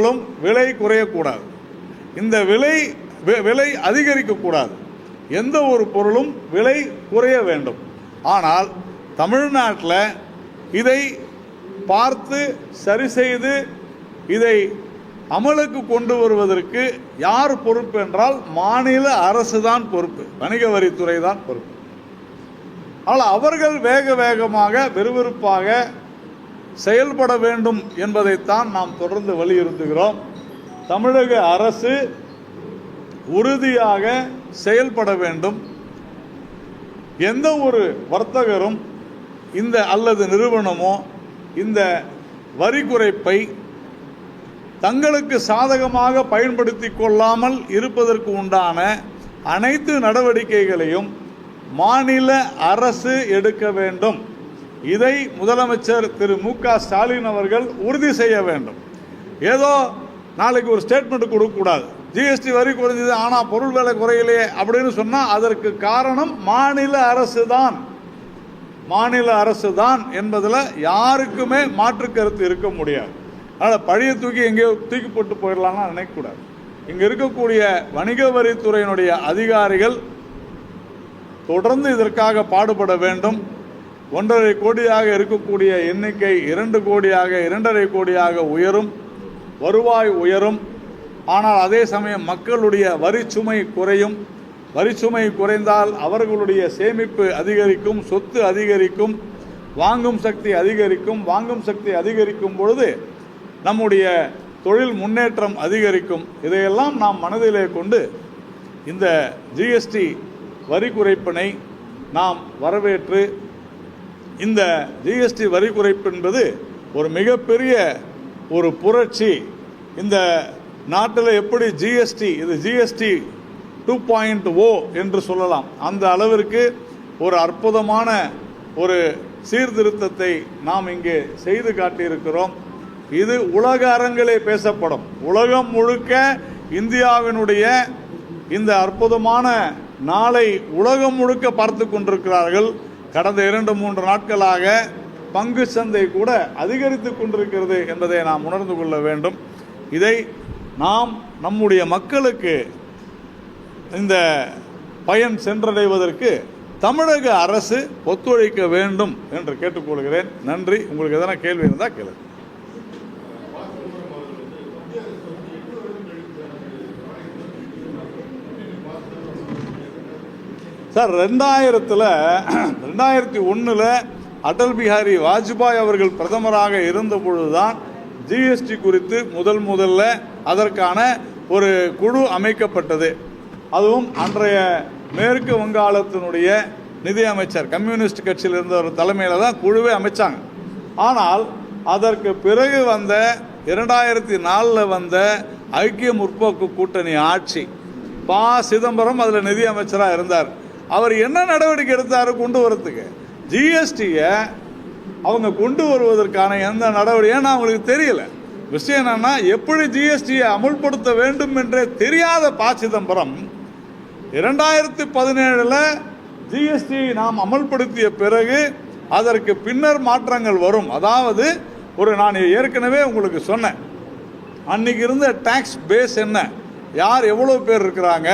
பொருளும் விலை குறையக்கூடாது. இந்த விலை விலை அதிகரிக்கக்கூடாது. எந்த ஒரு பொருளும் விலை குறைய வேண்டும். ஆனால் தமிழ்நாட்டில் இதை பார்த்து சரி செய்து இதை அமலுக்கு கொண்டு வருவதற்கு யார் பொறுப்பு என்றால் மாநில அரசு தான் பொறுப்பு. வணிக வரித்துறை தான் பொறுப்பு. ஆனால் அவர்கள் வேக வேகமாக விறுவிறுப்பாக செயல்பட வேண்டும் என்பதைத்தான் நாம் தொடர்ந்து வலியுறுத்துகிறோம். தமிழக அரசு உறுதியாக செயல்பட வேண்டும். எந்த ஒரு வர்த்தகரும் இந்த அல்லது நிறுவனமோ இந்த வரி குறைப்பை தங்களுக்கு சாதகமாக பயன்படுத்தி கொள்ளாமல் இருப்பதற்கு உண்டான அனைத்து நடவடிக்கைகளையும் மாநில அரசு எடுக்க வேண்டும். இதை முதலமைச்சர் திரு மு க ஸ்டாலின் அவர்கள் உறுதி செய்ய வேண்டும். ஏதோ நாளைக்கு ஒரு ஸ்டேட்மெண்ட் கொடுக்கக்கூடாது ஜிஎஸ்டி வரி குறைஞ்சது ஆனால் பொருள் விலை குறையலையே அப்படின்னு சொன்னால் அதற்கு காரணம் மாநில அரசு தான் மாநில அரசு தான் என்பதில் யாருக்குமே மாற்று கருத்து இருக்க முடியாது. அதனால் பழைய தூக்கி எங்கேயோ தூக்கி போட்டு போயிடலாம்னு நினைக்கக்கூடாது இங்கே இருக்கக்கூடிய வணிக வரித்துறையினுடைய அதிகாரிகள் தொடர்ந்து இதற்காக பாடுபட வேண்டும். ஒன்றரை கோடியாக இருக்கக்கூடிய எண்ணிக்கை இரண்டு கோடியாக இரண்டரை கோடியாக உயரும் வருவாய் உயரும். ஆனால் அதே சமயம் மக்களுடைய வரி சுமை குறையும். வரி சுமை குறைந்தால் அவர்களுடைய சேமிப்பு அதிகரிக்கும் சொத்து அதிகரிக்கும் வாங்கும் சக்தி அதிகரிக்கும். வாங்கும் சக்தி அதிகரிக்கும் பொழுது நம்முடைய தொழில் முன்னேற்றம் அதிகரிக்கும். இதையெல்லாம் நாம் மனதிலே கொண்டு இந்த ஜிஎஸ்டி வரி குறைப்பினை நாம் வரவேற்று இந்த ஜிஎஸ்டி வரி குறைப்பு என்பது ஒரு மிகப்பெரிய ஒரு புரட்சி. இந்த நாட்டில் எப்படி ஜிஎஸ்டி இது GST two point O oh என்று சொல்லலாம். அந்த அளவிற்கு ஒரு அற்புதமான ஒரு சீர்திருத்தத்தை நாம் இங்கே செய்து காட்டியிருக்கிறோம். இது உலக அரங்கிலே பேசப்படும். உலகம் முழுக்க இந்தியாவினுடைய இந்த அற்புதமான நாளை உலகம் முழுக்க பார்த்து கொண்டிருக்கிறார்கள். கடந்த இரண்டு மூன்று நாட்களாக பங்கு சந்தை கூட அதிகரித்து கொண்டிருக்கிறது என்பதை நாம் உணர்ந்து கொள்ள வேண்டும். இதை நாம் நம்முடைய மக்களுக்கு இந்த பயன் சென்றடைவதற்கு தமிழக அரசு ஒத்துழைக்க வேண்டும் என்று கேட்டுக்கொள்கிறேன். நன்றி. உங்களுக்கு எதனா கேள்வி இருந்தால் கேளுங்கள் சார் ரெண்டாயிரத்தில் ரெண்டாயிரத்தி ஒன்றில் அடல் பிஹாரி வாஜ்பாய் அவர்கள் பிரதமராக இருந்த பொழுதுதான் ஜிஎஸ்டி குறித்து முதல் முதல்ல அதற்கான ஒரு குழு அமைக்கப்பட்டது. அதுவும் அன்றைய மேற்கு வங்காளத்தினுடைய நிதி அமைச்சர் கம்யூனிஸ்ட் கட்சியில் இருந்த ஒரு தலைமையில் தான் குழுவே அமைச்சாங்க. ஆனால் அதற்கு பிறகு வந்த இரண்டாயிரத்தி நாலில் வந்த ஐக்கிய முற்போக்கு கூட்டணி ஆட்சி பா. சிதம்பரம் அதில் நிதி அமைச்சராக இருந்தார். அவர் என்ன நடவடிக்கை எடுத்தார் கொண்டு வரத்துக்கு? ஜிஎஸ்டியை அவங்க கொண்டு வருவதற்கான எந்த நடவடிக்கையும் அவங்களுக்கு தெரியல. விஷயம் என்னன்னா எப்படி ஜிஎஸ்டியை அமுல்படுத்த வேண்டும் என்றே தெரியாத ப சிதம்பரம் இரண்டாயிரத்தி பதினேழில் ஜிஎஸ்டி நாம் அமல்படுத்திய பிறகு அதற்கு பின்னர் மாற்றங்கள் வரும். அதாவது ஒரு நான் ஏற்கனவே உங்களுக்கு சொன்னேன். அன்னைக்கு இருந்த டேக்ஸ் பேஸ் என்ன? யார் எவ்வளோ பேர் இருக்கிறாங்க?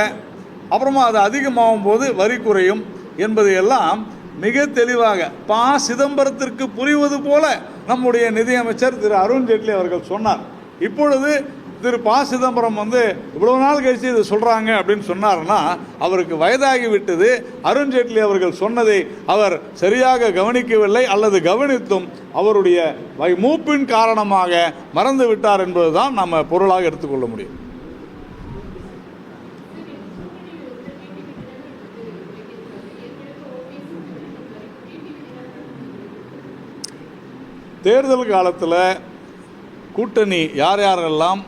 அப்புறமா அது அதிகமாகும் போது வரி குறையும் என்பது எல்லாம் மிக தெளிவாக பா சிதம்பரத்திற்கு புரிவது போல நம்முடைய நிதியமைச்சர் திரு அருண்ஜேட்லி அவர்கள் சொன்னார். இப்பொழுது திரு ப சிதம்பரம் வந்து இவ்வளவு நாள் கழிச்சு இது சொல்றாங்க அப்படின்னு சொன்னார்னா அவருக்கு வயதாகி விட்டது. அருண்ஜேட்லி அவர்கள் சொன்னதை அவர் சரியாக கவனிக்கவில்லை அல்லது கவனித்தும் அவருடைய வை- மூப்பின் காரணமாக மறந்து விட்டார் என்பதுதான் நம்ம பொருளாக எடுத்துக்கொள்ள முடியும். தேர்தல் காலத்தில் கூட்டணி யார் யாரெல்லாம்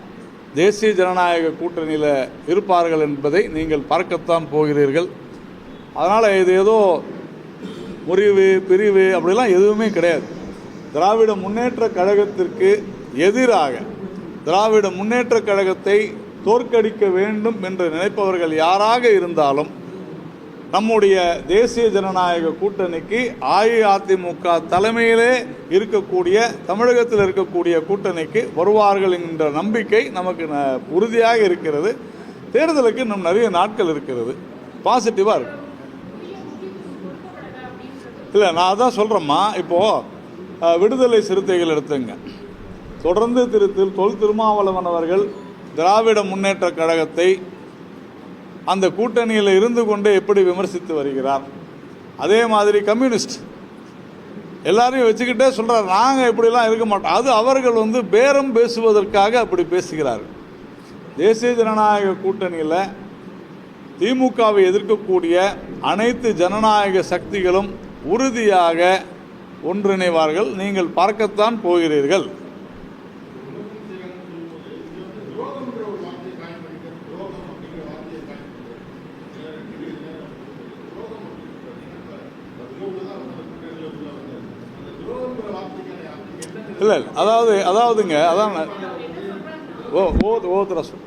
தேசிய ஜனநாயக கூட்டணியில் இருப்பார்கள் என்பதை நீங்கள் பார்க்கத்தான் போகிறீர்கள். அதனால் இது ஏதோ முறிவு பிரிவு அப்படிலாம் எதுவுமே கிடையாது. திராவிட முன்னேற்ற கழகத்திற்கு எதிராக திராவிட முன்னேற்ற கழகத்தை தோற்கடிக்க வேண்டும் என்று நினைப்பவர்கள் யாராக இருந்தாலும் நம்முடைய தேசிய ஜனநாயக கூட்டணிக்கு அஇஅதிமுக தலைமையிலே இருக்கக்கூடிய தமிழகத்தில் இருக்கக்கூடிய கூட்டணிக்கு வருவார்கள் என்ற நம்பிக்கை நமக்கு ந- உறுதியாக இருக்கிறது. தேர்தலுக்கு இன்னும் நிறைய நாட்கள் இருக்கிறது. பாசிட்டிவாக இருக்கு. இல்லை நான் அதான் சொல்கிறேம்மா இப்போது விடுதலை சிறுத்தைகள் எடுத்துங்க. தொடர்ந்து திருத்தில் திரு தொல் திருமாவளவன் அவர்கள் திராவிட முன்னேற்ற கழகத்தை அந்த கூட்டணியில் இருந்து கொண்டே எப்படி விமர்சித்து வருகிறார்? அதே மாதிரி கம்யூனிஸ்ட். எல்லாரையும் வச்சுக்கிட்டே சொல்கிறார் நாங்கள் இப்படிலாம் இருக்க மாட்டோம். அது அவர்கள் வந்து பேரம் பேசுவதற்காக அப்படி பேசுகிறார்கள். தேசிய ஜனநாயக கூட்டணியில் திமுகவை எதிர்க்கக்கூடிய அனைத்து ஜனநாயக சக்திகளும் உறுதியாக ஒன்றிணைவார்கள். நீங்கள் பார்க்கத்தான் போகிறீர்கள். இல்லை இல்லை. அதாவது அதாவதுங்க அதான் ஓ ஓ ஓத்துற சொல்.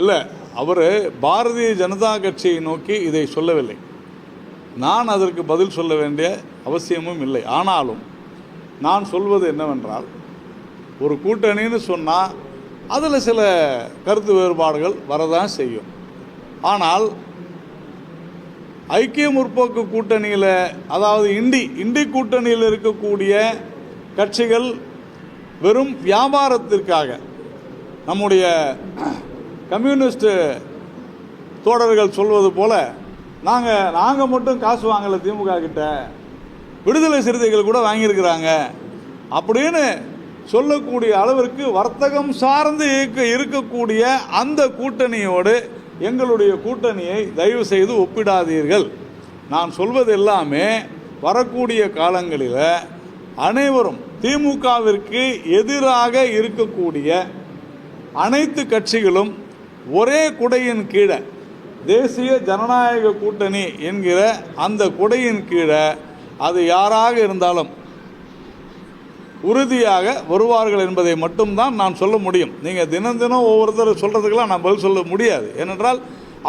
இல்லை அவர் பாரதிய ஜனதா கட்சியை நோக்கி இதை சொல்லவில்லை. நான் அதற்கு பதில் சொல்ல வேண்டிய அவசியமும் இல்லை. ஆனாலும் நான் சொல்வது என்னவென்றால் ஒரு கூட்டணின்னு சொன்னால் அதில் சில கருத்து வேறுபாடுகள் வரதான் செய்யும். ஆனால் ஐக்கிய முற்போக்கு கூட்டணியில் அதாவது இண்டி இண்டி கூட்டணியில் இருக்கக்கூடிய கட்சிகள் வெறும் வியாபாரத்திற்காக நம்முடைய கம்யூனிஸ்ட் தோழர்கள் சொல்வது போல் நாங்கள் நாங்கள் மட்டும் காசு வாங்கலை திமுக கிட்ட விடுதலை சிறுத்தைகள் கூட வாங்கியிருக்கிறாங்க அப்படின்னு சொல்லக்கூடிய அளவிற்கு வர்த்தகம் சார்ந்து இருக்க இருக்கக்கூடிய அந்த கூட்டணியோடு எங்களுடைய கூட்டணியை தயவு செய்து ஒப்பிடாதீர்கள். நான் சொல்வது எல்லாமே வரக்கூடிய காலங்களில் அனைவரும் திமுகவிற்கு எதிராக இருக்கக்கூடிய அனைத்து கட்சிகளும் ஒரே குடையின் கீழே தேசிய ஜனநாயக கூட்டணி என்கிற அந்த குடையின் கீழே அது யாராக இருந்தாலும் உறுதியாக வருவார்கள் என்பதை மட்டும்தான் நான் சொல்ல முடியும். நீங்கள் தினம் தினம் ஒவ்வொருத்தர் சொல்கிறதுக்கெல்லாம் நான் பதில் சொல்ல முடியாது. ஏனென்றால்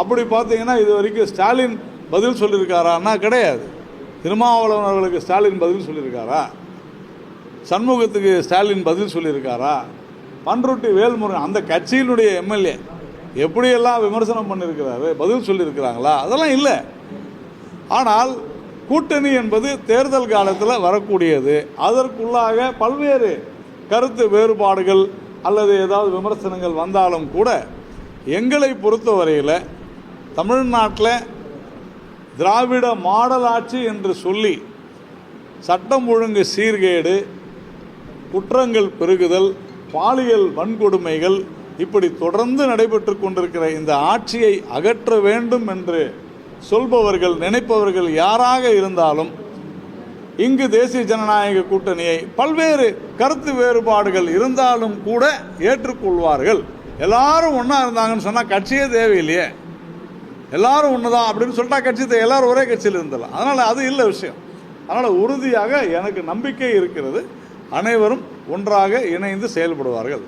அப்படி பார்த்தீங்கன்னா இது வரைக்கும் ஸ்டாலின் பதில் சொல்லியிருக்காரான்னா கிடையாது. திருமாவளவன் அவர்களுக்கு ஸ்டாலின் பதில் சொல்லியிருக்காரா? சண்முகத்துக்கு ஸ்டாலின் பதில் சொல்லியிருக்காரா? பன்ருட்டி வேல்முருகன் அந்த கட்சியினுடைய எம்எல்ஏ எப்படியெல்லாம் விமர்சனம் பண்ணியிருக்கிறாரு பதில் சொல்லியிருக்கிறாங்களா? அதெல்லாம் இல்லை. ஆனால் கூட்டணி என்பது தேர்தல் காலத்தில் வரக்கூடியது. அதற்குள்ளாக பல்வேறு கருத்து வேறுபாடுகள் அல்லது ஏதாவது விமர்சனங்கள் வந்தாலும் கூட எங்களை பொறுத்தவரையில் தமிழ்நாட்டில் திராவிட மாடல் ஆட்சி என்று சொல்லி சட்டம் ஒழுங்கு சீர்கேடு குற்றங்கள் பெருகுதல் பாலியல் வன்கொடுமைகள் இப்படி தொடர்ந்து நடைபெற்று கொண்டிருக்கிற இந்த ஆட்சியை அகற்ற வேண்டும் என்று சொல்பவர்கள் நினைப்பவர்கள் யாராக இருந்தாலும் இங்கு தேசிய ஜனநாயக கூட்டணியை பல்வேறு கருத்து வேறுபாடுகள் இருந்தாலும் கூட ஏற்றுக்கொள்வார்கள். எல்லாரும் ஒன்றா இருந்தாங்கன்னு சொன்னால் கட்சியே தேவையில்லையே. எல்லாரும் ஒன்று தான் அப்படின்னு சொல்லிட்டா கட்சி எல்லாரும் ஒரே கட்சியில் இருந்தலாம் அதனால் அது இல்லை விஷயம். அதனால் உறுதியாக எனக்கு நம்பிக்கை இருக்கிறது. அனைவரும் ஒன்றாக இணைந்து செயல்படுவார்கள்.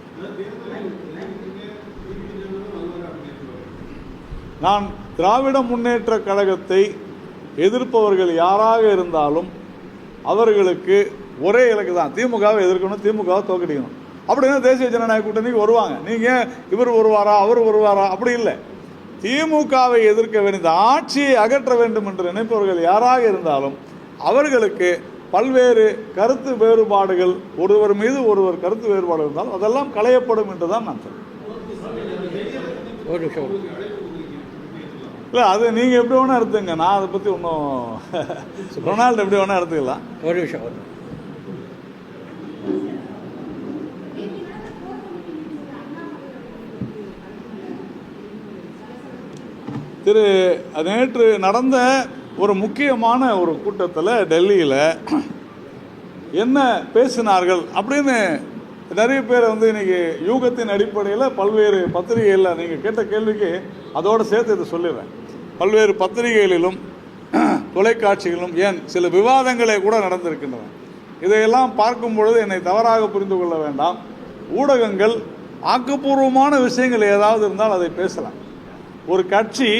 நான் திராவிட முன்னேற்ற கழகத்தை எதிர்ப்பவர்கள் யாராக இருந்தாலும் அவர்களுக்கு ஒரே இலக்கு தான். திமுகவை எதிர்க்கணும் திமுகவை தோக்கடிக்கணும். அப்படின்னா தேசிய ஜனநாயக கூட்டணிக்கு வருவாங்க. நீங்கள் இவர் வருவாரா அவர் வருவாரா அப்படி இல்லை. திமுகவை எதிர்க்க வேண்டிய இந்த ஆட்சியை அகற்ற வேண்டும் என்று நினைப்பவர்கள் யாராக இருந்தாலும் அவர்களுக்கு பல்வேறு கருத்து வேறுபாடுகள் ஒருவர் மீது ஒருவர் கருத்து வேறுபாடு இருந்தால் அதெல்லாம் களையப்படும் என்று தான் நான் சொல்றேன். ஒரு நிமிஷம். இல்லை அது நீங்கள் எப்படி வேணால் எடுத்துங்க நான் அதை பற்றி ஒன்றும் ரொனால்டு எப்படி வேணால் எடுத்துக்கலாம். ஒரு நிமிஷம். திரு நேற்று நடந்த ஒரு முக்கியமான ஒரு கூட்டத்தில் டெல்லியில் என்ன பேசினார்கள் அப்படின்னு நிறைய பேர் வந்து இன்னைக்கு யூகத்தின் அடிப்படையில் பல்வேறு பத்திரிகைகளில் நீங்கள் கேட்ட கேள்விக்கு அதோடு சேர்த்து இதை சொல்லிடுறேன். பல்வேறு பத்திரிகைகளிலும் தொலைக்காட்சிகளிலும் ஏன் சில விவாதங்களே கூட நடந்திருக்கின்றன. இதையெல்லாம் பார்க்கும் பொழுது என்னை தவறாக புரிந்து கொள்ள வேண்டாம். ஊடகங்கள் ஆக்கப்பூர்வமான விஷயங்கள் ஏதாவது இருந்தால் அதை பேசலாம். ஒரு கட்சி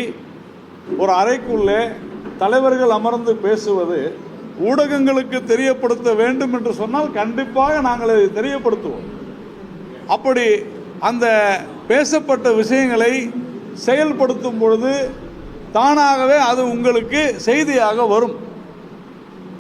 ஒரு அறைக்குள்ளே தலைவர்கள் அமர்ந்து பேசுவது ஊடகங்களுக்கு தெரியப்படுத்த வேண்டும் என்று சொன்னால் கண்டிப்பாக நாங்கள் அதை தெரியப்படுத்துவோம். அப்படி அந்த பேசப்பட்ட விஷயங்களை செயல்படுத்தும் பொழுது தானாகவே அது உங்களுக்கு செய்தியாக வரும்.